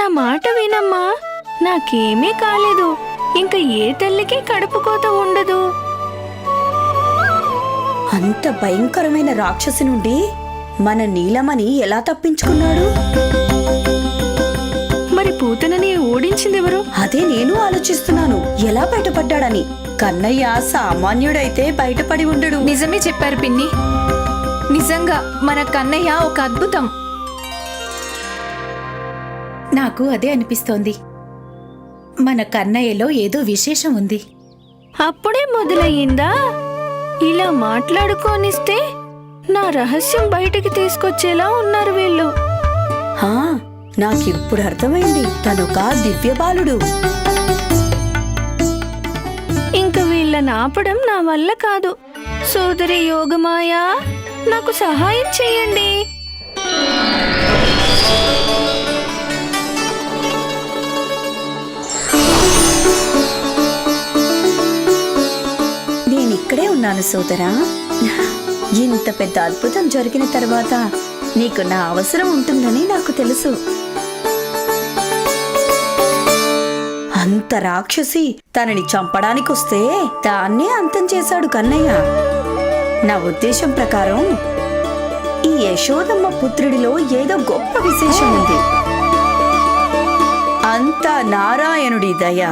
నా మాట వినమ్మా. నాకేమీ కాలేదు. ఇంక ఏ తల్లికి కడుపు కోత ఉండదు. అంత భయంకరమైన రాక్షసి నుండి మన నీలమణి ఎలా తప్పించుకున్నాడు? మరి పూతనని ఓడించిందెవరు? అదే నేను ఆలోచిస్తున్నాను. ఎలా బయటపడ్డాడని. కన్నయ్య సామాన్యుడైతే బయటపడి ఉండడు. నిజమే చెప్పారు పిన్ని. నిజంగా మన కన్నయ్య ఒక అద్భుతం. నాకు అదే అనిపిస్తోంది. మన కన్నయ్యలో ఏదో విశేషం ఉంది. అప్పుడే మొదలయ్యిందా? ఇలా మాట్లాడుకోనిస్తే నా రహస్యం బయటికి తీసుకొచ్చేలా ఉన్నారు వీళ్ళు. హా నాకిప్పుడు అర్థమైంది. తనొక దివ్య బాలుడు. ఇంక వీళ్ళని ఆపడం నా వల్ల కాదు. సోదరి యోగమాయా నాకు సహాయం చేయండి. ఉన్నాను సోదరా. ఇంత పెద్ద అద్భుతం జరిగిన తర్వాత నీకు నా అవసరం ఉంటుందని నాకు తెలుసు. అంత రాక్షసి తనని చంపడానికొస్తే దాన్నే అంతం చేశాడు కన్నయ్య. నా ఉద్దేశం ప్రకారం ఈ యశోదమ్మ పుత్రుడిలో ఏదో గొప్ప విశేషం ఉంది అంతా నారాయణుడి దయ